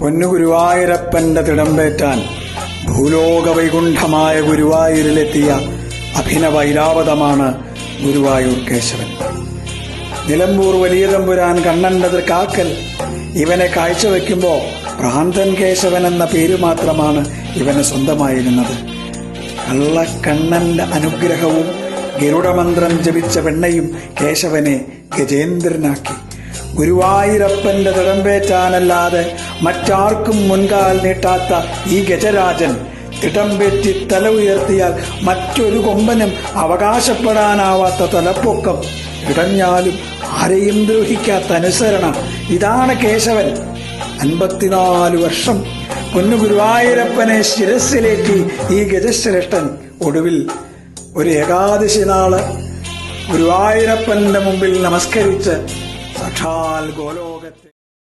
പൊന്നു ഗുരുവായൂരപ്പന്റെ തിടമ്പേറ്റാൻ ഭൂലോക വൈകുണ്ഠമായ ഗുരുവായൂരിലെത്തിയ അഭിനവ ഇരാവതമാണ് ഗുരുവായൂർ കേശവൻ. നിലമ്പൂർ വലിയ തമ്പുരാൻ കണ്ണന്റെ കാക്കൽ ഇവനെ കാഴ്ചവെക്കുമ്പോൾ ഭ്രാന്തൻ കേശവൻ എന്ന പേര് മാത്രമാണ് ഇവന് സ്വന്തമായിരുന്നത് കള്ളക്കണ്ണന്റെ അനുഗ്രഹവും ഗരുഡമന്ത്രം ജപിച്ച വെണ്ണയും കേശവനെ ഗജേന്ദ്രനാക്കി. ഗുരുവായൂരപ്പന്റെ തിടമ്പേറ്റാനല്ലാതെ മറ്റാർക്കും മുൻകാൽ നീട്ടാത്ത ഈ ഗജരാജൻ തിടമ്പേറ്റി തല ഉയർത്തിയാൽ മറ്റൊരു കൊമ്പനും അവകാശപ്പെടാനാവാത്ത തലപ്പൊക്കം. ഇടഞ്ഞാലും ആരെയും ദ്രോഹിക്കാത്ത അനുസരണം. ഇതാണ് കേശവൻ. അൻപത്തിനാല് വർഷം പൊന്നു ഗുരുവായൂരപ്പനെ ശിരസിലേറ്റി ഈ ഗജശ്രേഷ്ഠൻ. ഒടുവിൽ ഒരു ഏകാദശി നാൾ ഗുരുവായൂരപ്പന്റെ മുമ്പിൽ നമസ്കരിച്ച് ಸಠಾಲ್ ಗೋಲೋಗತ್ತೆ